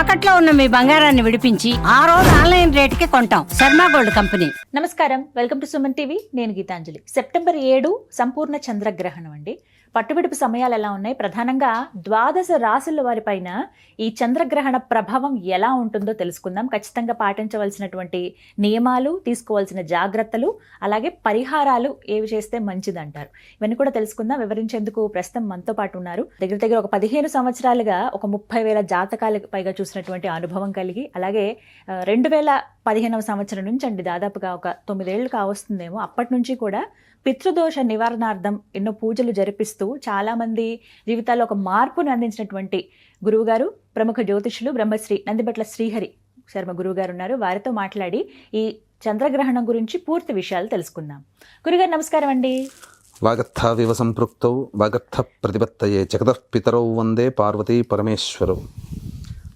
తాకట్లో ఉన్న మీ బంగారాన్ని విడిపించి ఆ రోజు ఆన్లైన్ రేటుకి కొంటాం. Sharma gold company. నమస్కారం. Welcome to Suman TV. నేను గీతాంజలి. సెప్టెంబర్ ఏడు సంపూర్ణ చంద్రగ్రహణం అండి. పట్టుబిడుపు సమయాలు ఎలా ఉన్నాయి? ప్రధానంగా ద్వాదశ రాశుల వారిపైన ఈ చంద్రగ్రహణ ప్రభావం ఎలా ఉంటుందో తెలుసుకుందాం. ఖచ్చితంగా పాటించవలసినటువంటి నియమాలు తీసుకోవాల్సిన జాగ్రత్తలు అలాగే పరిహారాలు ఏవి చేస్తే మంచిదంటారు. ఇవన్నీ కూడా తెలుసుకుందాం. వివరించేందుకు ప్రస్తుతం మనతో పాటు ఉన్నారు. దగ్గర దగ్గర ఒక పదిహేను సంవత్సరాలుగా ఒక ముప్పై వేల జాతకాలకు పైగా చూసినటువంటి అనుభవం కలిగి అలాగే రెండు వేల పదిహేనవ సంవత్సరం నుంచి అండి. దాదాపుగా ఒక తొమ్మిదేళ్ళు కావస్తుందేమో. అప్పటి నుంచి కూడా పితృదోష నివారణార్థం ఎన్నో పూజలు జరిపిస్తూ చాలామంది జీవితాల్లో ఒక మార్పును అందించినటువంటి గురువుగారు ప్రముఖ జ్యోతిషులు బ్రహ్మశ్రీ నందిబట్ల శ్రీహరి శర్మ గురువుగారు ఉన్నారు. వారితో మాట్లాడి ఈ చంద్రగ్రహణం గురించి పూర్తి విషయాలు తెలుసుకుందాం. గురుగారు నమస్కారం అండి. వాగర్థావివ సంపృక్తౌ వాగర్థ ప్రతిపత్తయే జగతః పితరౌ వందే పార్వతీ పరమేశ్వరౌ.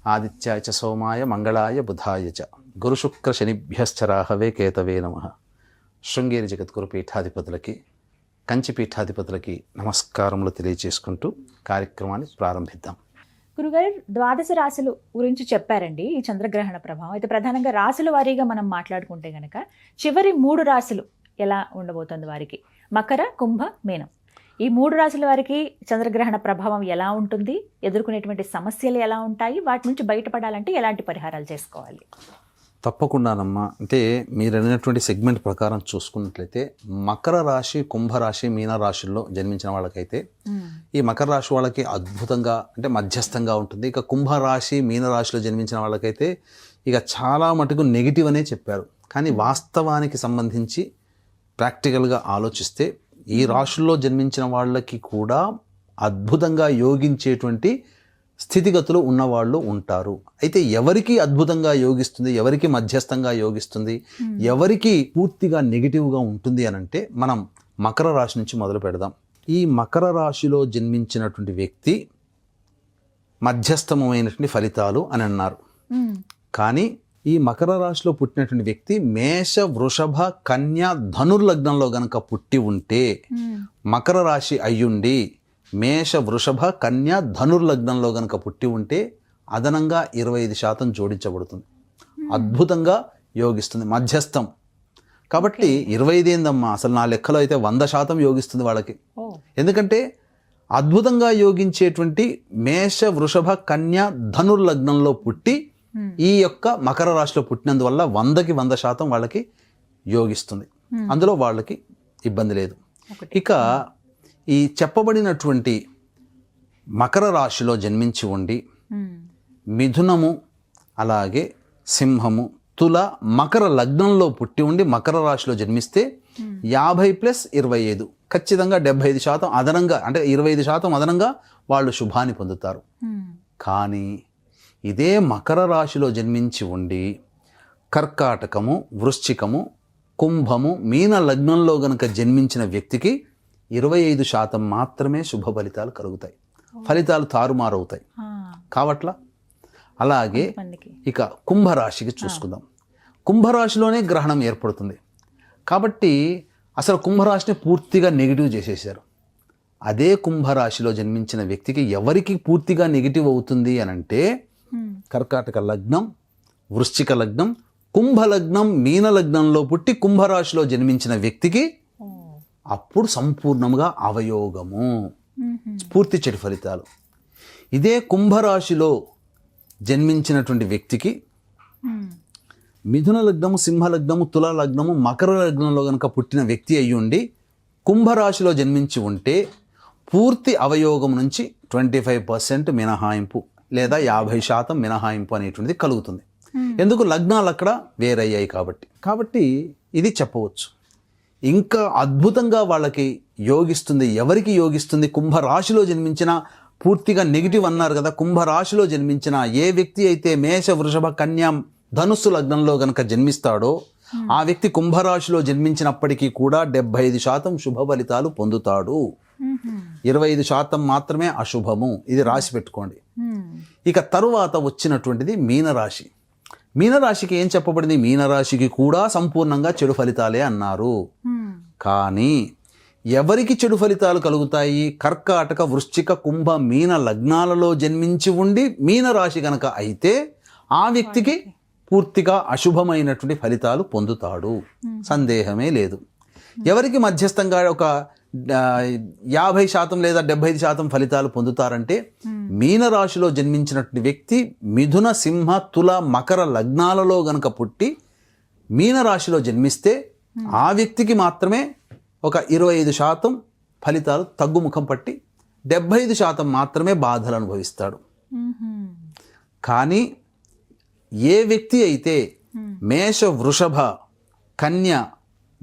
ఆదిత్యాయ చ సోమాయ మంగళాయ బుధాయ చ. గురుశుక్ర శనిభ్యశ్చ రాహవే కేతవే నమ. శృంగేరి జగద్గురు పీఠాధిపతులకి కంచి పీఠాధిపతులకి నమస్కారములు తెలియజేసుకుంటూ కార్యక్రమాన్ని ప్రారంభిద్దాం. గురుగారు ద్వాదశ రాశులు గురించి చెప్పారండి ఈ చంద్రగ్రహణ ప్రభావం. అయితే ప్రధానంగా రాశుల వారీగా మనం మాట్లాడుకుంటే గనక చివరి మూడు రాశులు ఎలా ఉండబోతుంది వారికి? మకర కుంభ మీనం. ఈ మూడు రాశుల వారికి చంద్రగ్రహణ ప్రభావం ఎలా ఉంటుంది? ఎదుర్కొనేటువంటి సమస్యలు ఎలా ఉంటాయి? వాటి నుంచి బయటపడాలంటే ఎలాంటి పరిహారాలు చేసుకోవాలి? తప్పకుండానమ్మా. అంటే మీరు అడిగినటువంటి సెగ్మెంట్ ప్రకారం చూసుకున్నట్లయితే మకర రాశి కుంభరాశి మీన రాశుల్లో జన్మించిన వాళ్ళకైతే ఈ మకర రాశి వాళ్ళకి అద్భుతంగా అంటే మధ్యస్థంగా ఉంటుంది. ఇక కుంభరాశి మీనరాశిలో జన్మించిన వాళ్ళకైతే ఇక చాలా మటుకు నెగిటివ్ అనే చెప్పారు. కానీ వాస్తవానికి సంబంధించి ప్రాక్టికల్గా ఆలోచిస్తే ఈ రాశుల్లో జన్మించిన వాళ్ళకి కూడా అద్భుతంగా యోగించేటువంటి స్థితిగతులు ఉన్నవాళ్ళు ఉంటారు. అయితే ఎవరికి అద్భుతంగా యోగిస్తుంది ఎవరికి మధ్యస్థంగా యోగిస్తుంది ఎవరికి పూర్తిగా నెగిటివ్గా ఉంటుంది అని అంటే మనం మకర రాశి నుంచి మొదలు పెడదాం. ఈ మకర రాశిలో జన్మించినటువంటి వ్యక్తి మధ్యస్థమైనటువంటి ఫలితాలు అని అన్నారు. కానీ ఈ మకర రాశిలో పుట్టినటువంటి వ్యక్తి మేష వృషభ కన్య ధనుర్లగ్నంలో గనక పుట్టి ఉంటే మకర రాశి అయ్యుండి మేష వృషభ కన్య ధనుర్లగ్నంలో గనక పుట్టి ఉంటే అదనంగా ఇరవై ఐదు శాతం జోడించబడుతుంది. అద్భుతంగా యోగిస్తుంది మధ్యస్థం. కాబట్టి ఇరవై ఐదు ఏందమ్మా? అసలు నా లెక్కలో అయితే వంద శాతం యోగిస్తుంది వాళ్ళకి. ఎందుకంటే అద్భుతంగా యోగించేటువంటి మేష వృషభ కన్య ధనుర్లగ్నంలో పుట్టి ఈ యొక్క మకర రాశిలో పుట్టినందువల్ల వందకి వంద శాతం వాళ్ళకి యోగిస్తుంది. అందులో వాళ్ళకి ఇబ్బంది లేదు. ఇక ఈ చెప్పబడినటువంటి మకర రాశిలో జన్మించి ఉండి మిథునము అలాగే సింహము తుల మకర లగ్నంలో పుట్టి ఉండి మకర రాశిలో జన్మిస్తే యాభై ప్లస్ ఇరవై ఐదు. ఖచ్చితంగా డెబ్బై ఐదు శాతం అదనంగా అంటే ఇరవై ఐదు శాతం అదనంగా వాళ్ళు శుభాన్ని పొందుతారు. కానీ ఇదే మకర రాశిలో జన్మించి ఉండి కర్కాటకము వృశ్చికము కుంభము మీన లగ్నంలో గనక జన్మించిన వ్యక్తికి ఇరవై ఐదు శాతం మాత్రమే శుభ ఫలితాలు కలుగుతాయి. ఫలితాలు తారుమారవుతాయి. కావట్లా? అలాగే ఇక కుంభరాశికి చూసుకుందాం. కుంభరాశిలోనే గ్రహణం ఏర్పడుతుంది. కాబట్టి అసలు కుంభరాశిని పూర్తిగా నెగిటివ్ చేసేసారు అదే కుంభరాశిలో జన్మించిన వ్యక్తికి ఎవరికి పూర్తిగా నెగిటివ్ అవుతుంది అని అంటే కర్కాటక లగ్నం వృశ్చిక లగ్నం కుంభ లగ్నం మీన లగ్నంలో పుట్టి కుంభరాశిలో జన్మించిన వ్యక్తికి. అప్పుడు సంపూర్ణంగా అవయోగము. పూర్తి చెడు ఫలితాలు. ఇదే కుంభరాశిలో జన్మించినటువంటి వ్యక్తికి. మిథున లగ్నము సింహ లగ్నము తుల లగ్నము మకర లగ్నంలో గనక పుట్టిన వ్యక్తి అయ్యి ఉండి కుంభరాశిలో జన్మించి ఉంటే పూర్తి అవయోగం నుంచి ట్వంటీ ఫైవ్ పర్సెంట్ మినహాయింపు లేదా యాభై శాతం మినహాయింపు అనేటువంటిది కలుగుతుంది. ఎందుకు? లగ్నాలు అక్కడ వేరయ్యాయి కాబట్టి. కాబట్టి ఇది చెప్పవచ్చు. ఇంకా అద్భుతంగా వాళ్ళకి యోగిస్తుంది ఎవరికి యోగిస్తుంది? కుంభరాశిలో జన్మించిన పూర్తిగా నెగిటివ్ అన్నారు కదా కుంభరాశిలో జన్మించిన ఏ వ్యక్తి అయితే మేష వృషభ కన్యా ధనుస్సు లగ్నంలో గనక జన్మిస్తాడో ఆ వ్యక్తి కుంభరాశిలో జన్మించినప్పటికీ కూడా డెబ్బై ఐదు శాతం శుభ ఫలితాలు పొందుతాడు. మ్మ్. ఇరవై ఐదు శాతం మాత్రమే అశుభము. ఇది రాసి పెట్టుకోండి. మ్మ్. ఇక తరువాత వచ్చినటువంటిది మీనరాశి. మీనరాశికి ఏం చెప్పబడింది? మీనరాశికి కూడా సంపూర్ణంగా చెడు ఫలితాలే అన్నారు. కానీ ఎవరికి చెడు ఫలితాలు కలుగుతాయి? కర్కాటక వృశ్చిక కుంభ మీన లగ్నాలలో జన్మించి ఉండి మీన రాశి గనక అయితే ఆ వ్యక్తికి పూర్తిగా అశుభమైనటువంటి ఫలితాలు పొందుతాడు. సందేహమే లేదు. ఎవరికి మధ్యస్థంగా ఒక యాభై శాతం లేదా డెబ్బై ఐదు శాతం ఫలితాలు పొందుతారంటే మీనరాశిలో జన్మించినటువంటి వ్యక్తి మిథున సింహ తుల మకర లగ్నాలలో గనక పుట్టి మీనరాశిలో జన్మిస్తే ఆ వ్యక్తికి మాత్రమే ఒక ఇరవై ఐదు శాతం ఫలితాలు తగ్గుముఖం పట్టి డెబ్బై ఐదు శాతం మాత్రమే బాధలు అనుభవిస్తాడు. కానీ ఏ వ్యక్తి అయితే మేష వృషభ కన్య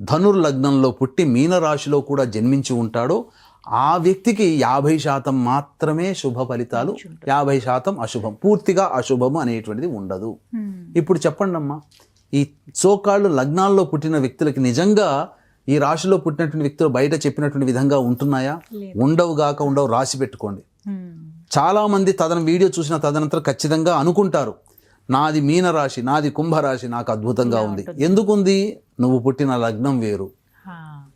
ధనుర్లగ్నంలో పుట్టి మీనరాశిలో కూడా జన్మించి ఉంటాడో ఆ వ్యక్తికి యాభై శాతం మాత్రమే శుభ ఫలితాలు యాభై శాతం అశుభం. పూర్తిగా అశుభము అనేటువంటిది ఉండదు. ఇప్పుడు చెప్పండి అమ్మా ఈ సోకాళ్ళు లగ్నాల్లో పుట్టిన వ్యక్తులకి నిజంగా ఈ రాశిలో పుట్టినటువంటి వ్యక్తులు బయట చెప్పినటువంటి విధంగా ఉంటున్నాయా? ఉండవు గాక ఉండవు రాసి పెట్టుకోండి. మ్మ్. చాలామంది తదన వీడియో చూసిన తదనంతరం ఖచ్చితంగా అనుకుంటారు. నాది మీనరాశి నాది కుంభరాశి నాకు అద్భుతంగా ఉంది. ఎందుకుంది? నువ్వు పుట్టిన లగ్నం వేరు.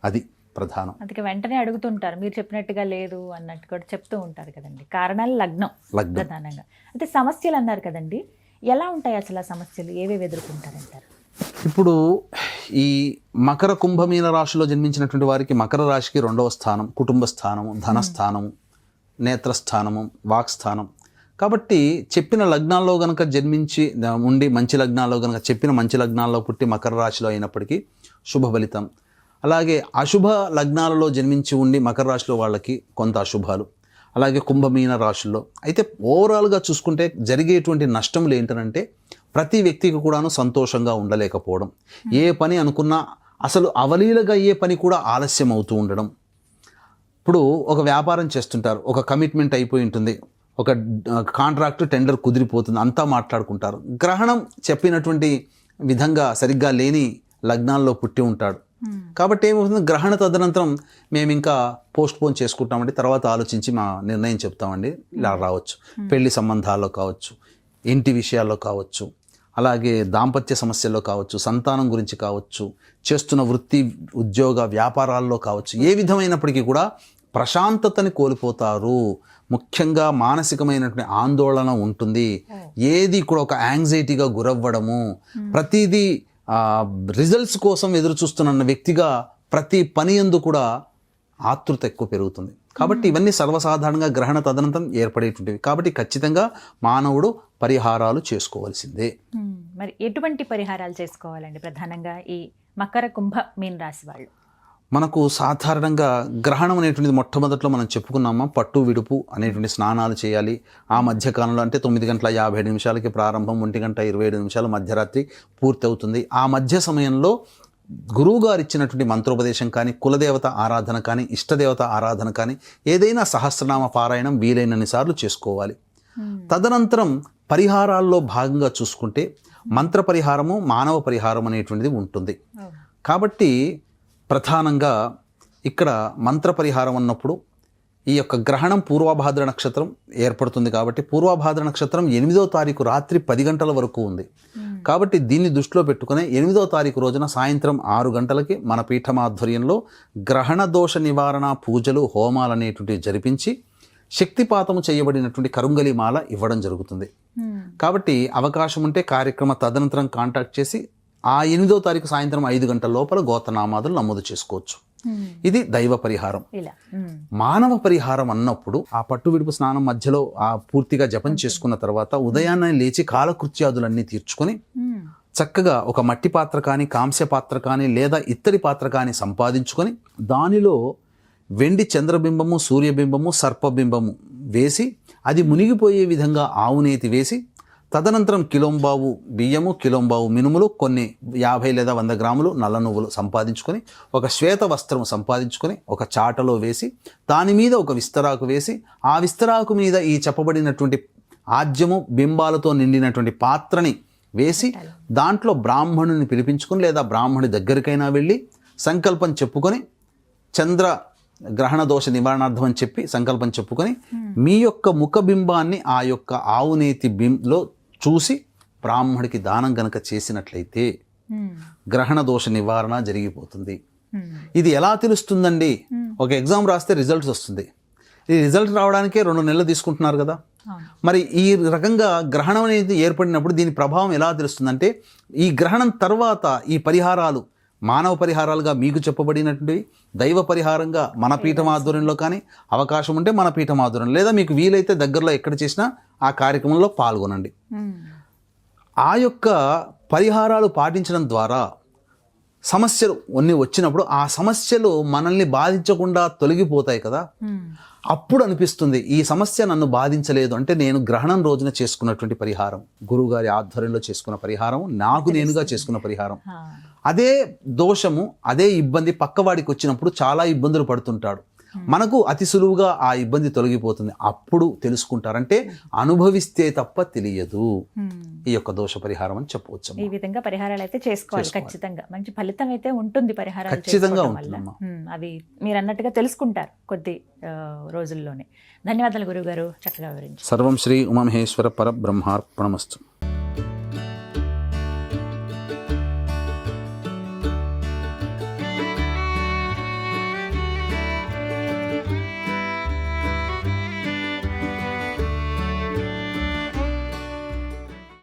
అది ప్రధానం. అందుకే వెంటనే అడుగుతుంటారు మీరు చెప్పినట్టుగా లేదు అన్నట్టు కూడా చెప్తూ ఉంటారు కదండి. కారణాలు లగ్నం లగ్నం. ప్రధానంగా. అంటే సమస్యలు అన్నారు కదండి ఎలా ఉంటాయి అసలు ఆ సమస్యలు? ఏవేవి ఎదుర్కొంటారంటారు? ఇప్పుడు ఈ మకర కుంభమీన రాశిలో జన్మించినటువంటి వారికి మకర రాశికి రెండవ స్థానం కుటుంబ స్థానము ధనస్థానము నేత్రస్థానము వాక్స్థానం కాబట్టి చెప్పిన లగ్నాల్లో కనుక జన్మించి ఉండి మంచి లగ్నాల్లో కనుక చెప్పిన మంచి లగ్నాల్లో పుట్టి మకర రాశిలో అయినప్పటికీ శుభ ఫలితం. అలాగే అశుభ లగ్నాలలో జన్మించి ఉండి మకర రాశిలో వాళ్ళకి కొంత అశుభాలు. అలాగే కుంభమీన రాశుల్లో. అయితే ఓవరాల్గా చూసుకుంటే జరిగేటువంటి నష్టములు ఏంటనంటే ప్రతి వ్యక్తికి కూడాను సంతోషంగా ఉండలేకపోవడం. ఏ పని అనుకున్నా అసలు అవలీలగా అయ్యే పని కూడా ఆలస్యం అవుతూ ఉండడం. ఇప్పుడు ఒక వ్యాపారం చేస్తుంటారు. ఒక కమిట్మెంట్ అయిపోయి ఉంటుంది. ఒక కాంట్రాక్ట్ టెండర్ కుదిరిపోతుంది. అంతా మాట్లాడుకుంటారు. గ్రహణం చెప్పినటువంటి విధంగా సరిగ్గా లేని లగ్నాల్లో పుట్టి ఉంటాడు. కాబట్టి ఏమవుతుంది? గ్రహణ తదనంతరం మేము ఇంకా పోస్ట్ పోన్ చేసుకుంటామండి. తర్వాత ఆలోచించి మా నిర్ణయం చెప్తామండి. ఇలా రావచ్చు. పెళ్ళి సంబంధాల్లో కావచ్చు ఇంటి విషయాల్లో కావచ్చు అలాగే దాంపత్య సమస్యల్లో కావచ్చు సంతానం గురించి కావచ్చు చేస్తున్న వృత్తి ఉద్యోగ వ్యాపారాల్లో కావచ్చు ఏ విధమైనప్పటికీ కూడా ప్రశాంతతని కోల్పోతారు. ముఖ్యంగా మానసికమైనటువంటి ఆందోళన ఉంటుంది. ఏది కూడా ఒక యాంగ్జైటీగా గురవ్వడము ప్రతిదీ రిజల్ట్స్ కోసం ఎదురు చూస్తున్న వ్యక్తిగా ప్రతి పని ఎందు కూడా ఆతృత ఎక్కువ పెరుగుతుంది. కాబట్టి ఇవన్నీ సర్వసాధారణంగా గ్రహణ తదనంతరం ఏర్పడేటువంటివి. కాబట్టి ఖచ్చితంగా మానవుడు పరిహారాలు చేసుకోవాల్సిందే. మరి ఎటువంటి పరిహారాలు చేసుకోవాలండి ప్రధానంగా? ఈ మకర కుంభ మీన రాశి వాళ్ళు. మనకు సాధారణంగా గ్రహణం అనేటువంటిది మొట్టమొదట్లో మనం చెప్పుకున్నామా? పట్టు విడుపు అనేటువంటి స్నానాలు చేయాలి. ఆ మధ్యకాలంలో అంటే తొమ్మిది గంటల యాభై ఏడు నిమిషాలకి ప్రారంభం ఒంటి గంట ఇరవై ఏడు నిమిషాలు మధ్యరాత్రి పూర్తి అవుతుంది ఆ మధ్య సమయంలో గురువు గారు ఇచ్చినటువంటి మంత్రోపదేశం కానీ కులదేవత ఆరాధన కానీ ఇష్టదేవత ఆరాధన కానీ ఏదైనా సహస్రనామ పారాయణం వీలైనన్ని సార్లు చేసుకోవాలి. తదనంతరం పరిహారాల్లో భాగంగా చూసుకుంటే మంత్ర పరిహారము మానవ పరిహారం అనేటువంటిది ఉంటుంది. కాబట్టి ప్రధానంగా ఇక్కడ మంత్ర పరిహారం అన్నప్పుడు ఈ యొక్క గ్రహణం పూర్వభాద్ర నక్షత్రం ఏర్పడుతుంది కాబట్టి పూర్వభాద్ర నక్షత్రం ఎనిమిదో తారీఖు రాత్రి పది గంటల వరకు ఉంది కాబట్టి దీన్ని దృష్టిలో పెట్టుకుని ఎనిమిదో తారీఖు రోజున సాయంత్రం ఆరు గంటలకి మన పీఠం ఆధ్వర్యంలో గ్రహణ దోష నివారణ పూజలు హోమాలు అనేటువంటివి జరిపించి శక్తిపాతము చేయబడినటువంటి కరుంగలి మాల ఇవ్వడం జరుగుతుంది. కాబట్టి అవకాశం ఉంటే కార్యక్రమ తదనంతరం కాంటాక్ట్ చేసి ఆ ఎనిమిదో తారీఖు సాయంత్రం ఐదు గంటల లోపల గోతనామాదులు నమోదు చేసుకోవచ్చు మ్మ్. ఇది దైవ పరిహారం మ్మ్. మానవ పరిహారం అన్నప్పుడు ఆ పట్టు విడుపు స్నానం మధ్యలో ఆ పూర్తిగా జపం చేసుకున్న తర్వాత ఉదయాన్నే లేచి కాలకృత్యాదులన్నీ తీర్చుకొని మ్మ్. చక్కగా ఒక మట్టి పాత్ర కానీ కాంస్య పాత్ర కానీ లేదా ఇత్తడి పాత్ర కానీ సంపాదించుకొని దానిలో వెండి చంద్రబింబము సూర్యబింబము సర్పబింబము వేసి అది మునిగిపోయే విధంగా ఆవునేతి వేసి తదనంతరం కిలోంబావు బియ్యము కిలోంబావు మినుములు కొన్ని యాభై లేదా వంద గ్రాములు నల్ల నువ్వులు సంపాదించుకొని ఒక శ్వేత వస్త్రం సంపాదించుకొని ఒక చాటలో వేసి దాని మీద ఒక విస్తరాకు వేసి ఆ విస్తరాకు మీద ఈ చెప్పబడినటువంటి ఆజ్యము బింబాలతో నిండినటువంటి పాత్రని వేసి దాంట్లో బ్రాహ్మణుని పిలిపించుకొని లేదా బ్రాహ్మణి దగ్గరికైనా వెళ్ళి సంకల్పం చెప్పుకొని చంద్ర గ్రహణ దోష నివారణార్థం అని చెప్పి సంకల్పం చెప్పుకొని మీ యొక్క ముఖబింబాన్ని ఆ యొక్క ఆవునేతి బింలో చూసి బ్రాహ్మడికి దానం గనక చేసినట్లయితే. గ్రహణ దోష నివారణ జరిగిపోతుంది. మ్మ్. ఇది ఎలా తెలుస్తుందండి? ఒక ఎగ్జామ్ రాస్తే రిజల్ట్స్ వస్తుంది. ఈ రిజల్ట్ రావడానికే రెండు నెలలు తీసుకుంటున్నారు కదా? మరి ఈ రకంగా గ్రహణం అనేది ఏర్పడినప్పుడు దీని ప్రభావం ఎలా తెలుస్తుందంటే ఈ గ్రహణం తర్వాత ఈ పరిహారాలు మానవ పరిహారాలుగా మీకు చెప్పబడినటువంటివి దైవ పరిహారంగా మన పీఠం ఆధ్వర్యంలో కానీ అవకాశం ఉంటే మన పీఠం ఆధ్వర్యం లేదా మీకు వీలైతే దగ్గరలో ఎక్కడ చేసినా ఆ కార్యక్రమంలో పాల్గొనండి. ఆ యొక్క పరిహారాలు పాటించడం ద్వారా సమస్యలు కొన్ని వచ్చినప్పుడు ఆ సమస్యలు మనల్ని బాధించకుండా తొలగిపోతాయి కదా. అప్పుడు అనిపిస్తుంది ఈ సమస్య నన్ను బాధించలేదు అంటే నేను గ్రహణం రోజున చేసుకున్నటువంటి పరిహారం గురువుగారి ఆధ్వర్యంలో చేసుకున్న పరిహారం నాకు నేనుగా చేసుకున్న పరిహారం. అదే దోషము అదే ఇబ్బంది పక్కవాడికి వచ్చినప్పుడు చాలా ఇబ్బందులు పడుతుంటాడు మనకు అతి సులువుగా ఆ ఇబ్బంది తొలగిపోతుంది. అప్పుడు తెలుసుకుంటారంటే అనుభవిస్తే తప్ప తెలియదు. ఈ యొక్క దోష పరిహారం అని చెప్పవచ్చు ఈ విధంగా పరిహారాలు అయితే చేసుకోవాలి ఖచ్చితంగా. మంచి ఫలితం అయితే ఉంటుంది పరిహారాలు ఖచ్చితంగా. ఉంటుందమ్మా. అవి మీరు అన్నట్టుగా తెలుసుకుంటారు కొద్ది రోజుల్లోనే. ధన్యవాదాలు గురుగారు చక్కగా వివరించి సర్వం శ్రీ ఉమామహేశ్వర పరబ్రహ్మార్పణమస్తు.